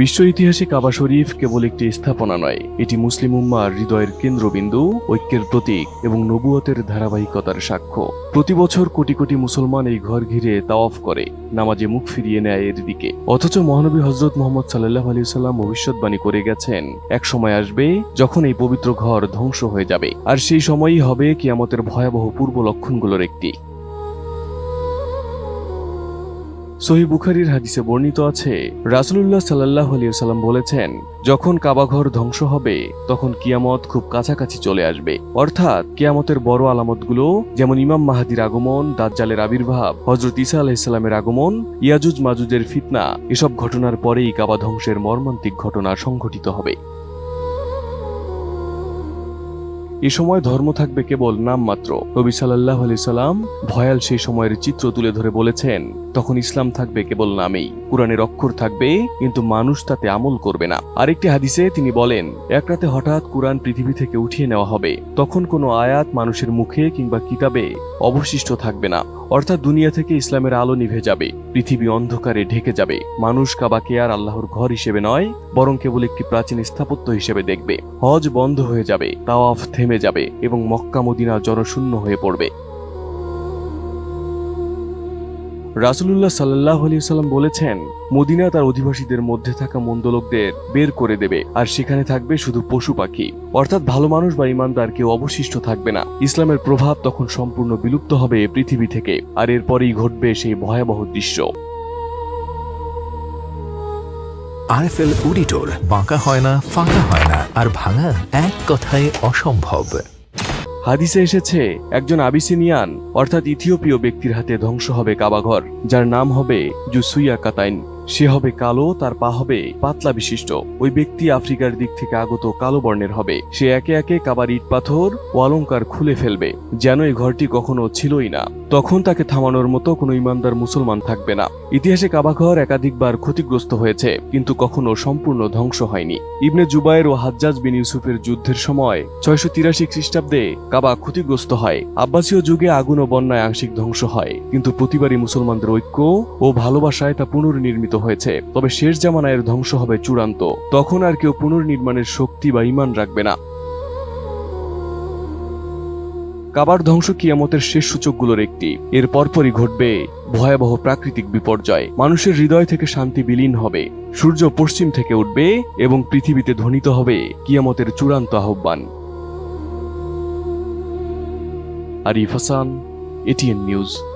বিশ্ব ইতিহাসে কাবা শরীফ কেবল একটি স্থাপনা নয়, এটি মুসলিম উম্মার হৃদয়ের কেন্দ্রবিন্দু, ঐক্যের প্রতীক এবং নবুয়তের ধারাবাহিকতার সাক্ষ্য। প্রতি বছর কোটি কোটি মুসলমান এই ঘর ঘিরে তাওয়াফ করে, নামাজে মুখ ফিরিয়ে নেয় এর দিকে। অথচ মহানবী হজরত মোহাম্মদ সাল্লাহ আলী সাল্লাম ভবিষ্যৎবাণী করে গেছেন, এক সময় আসবে যখন এই পবিত্র ঘর ধ্বংস হয়ে যাবে, আর সেই সময়ই হবে কিয়ামতের ভয়াবহ পূর্ব লক্ষণগুলোর একটি। সহি বুখারির হাদিসে বর্ণিত আছে, রাসুলুল্লাহ সাল্লাহ আলিয়াল্লাম বলেছেন, যখন কাবাঘর ধ্বংস হবে, তখন কিয়ামত খুব কাছাকাছি চলে আসবে। অর্থাৎ, কিয়ামতের বড় আলামতগুলো, যেমন ইমাম মাহাদির আগমন, দাজ্জালের আবির্ভাব হজরত ইসা আলাহিসাল্লামের আগমন ইয়াজুজ মাজুজের ফিতনা, এসব ঘটনার পরেই কাবা ধ্বংসের মর্মান্তিক ঘটনা সংঘটিত হবে। এ সময় ধর্ম থাকবে কেবল নামমাত্র নবী সাল্লাহ আলি সাল্লাম ভয়াল সেই সময়ের চিত্র তুলে ধরে বলেছেন, তখন ইসলাম থাকবে কেবল নামেই, কোরআনের অক্ষর থাকবে, কিন্তু মানুষ তাতে আমল করবে না। আরেকটি হাদিসে তিনি বলেন, এক রাতে হঠাৎ কোরআন পৃথিবী থেকে উঠিয়ে নেওয়া হবে, তখন কোনো আয়াত মানুষের মুখে কিংবা কিতাবে অবশিষ্ট থাকবে না। অর্থাৎ দুনিয়া থেকে ইসলামের আলো নিভে যাবে, পৃথিবী অন্ধকারে ঢেকে যাবে। মানুষ কাবাকে আর আল্লাহর ঘর হিসেবে নয়, বরং কেবল একটি প্রাচীন স্থাপত্য হিসেবে দেখবে। হজ বন্ধ হয়ে যাবে, তাওয়াফ থেমে যাবে এবং মক্কা মদিনা জনশূন্য হয়ে পড়বে। রাসুলুল্লাহ সাল্লাহ সাল্লাম বলেছেন, মদিনা তার অধিবাসীদের মধ্যে থাকা মন্দলোকদের বের করে দেবে, আর সেখানে থাকবে শুধু পশু পাখি। অর্থাৎ ভালো মানুষ বা ইমানদার কেউ অবশিষ্ট থাকবে না। ইসলামের প্রভাব তখন সম্পূর্ণ বিলুপ্ত হবে পৃথিবী থেকে, আর এরপরেই ঘটবে সেই ভয়াবহ দৃশ্য। আরএফএল উডিটোর বাঁকা হয় না, ফাঁকা হয় না, আর ভাঙা এক কথায় অসম্ভব। হাদিসে এসেছে, একজন আবিসিনিয়ান, অর্থাৎ ইথিওপীয় ব্যক্তির হাতে ধ্বংস হবে কাবাঘর, যার নাম হবে জুসুইয়া কাতাইন। সে হবে কালো, তার পা হবে পাতলা বিশিষ্ট। ওই ব্যক্তি আফ্রিকার দিক থেকে আগত কালো বর্ণের হবে। সে একে একে কাবার ইট পাথর ও অলঙ্কার খুলে ফেলবে, যেন এই ঘরটি কখনো ছিলই না। তখন তাকে থামানোর মতো কোনো ইমানদার মুসলমান থাকবে না। ইতিহাসে কাবাঘর একাধিকবার ক্ষতিগ্রস্ত হয়েছে, কিন্তু কখনো সম্পূর্ণ ধ্বংস হয়নি। ইবনে জুবায়ের ও হাজ্জাজ বিন ইউসুফের যুদ্ধের সময় ছয়শো তিরাশি খ্রিস্টাব্দে কাবা ক্ষতিগ্রস্ত হয়। আব্বাসীয় যুগে আগুন ও বন্যায় আংশিক ধ্বংস হয়, কিন্তু প্রতিবারই মুসলমানদের ঐক্য ও ভালোবাসায় তা পুনর্নির্মিত হয়েছে। তবে শেষ জামানায়ের ধ্বংস হবে চূড়ান্ত। তখন আর কেউ পুনর্নির্মাণের শক্তি বা ইমান রাখবে না। কাবার ধ্বংস কিয়ামতের শেষ সূচকগুলোর একটি। এর পরপরই ঘটবে ভয়াবহ প্রাকৃতিক বিপর্যয়। মানুষের হৃদয় থেকে শান্তি বিলীন হবে। সূর্য পশ্চিম থেকে উঠবে এবং পৃথিবীতে ধ্বনিত হবে কিয়ামতের চূড়ান্ত আহ্বান। Arif Hasan ATN news.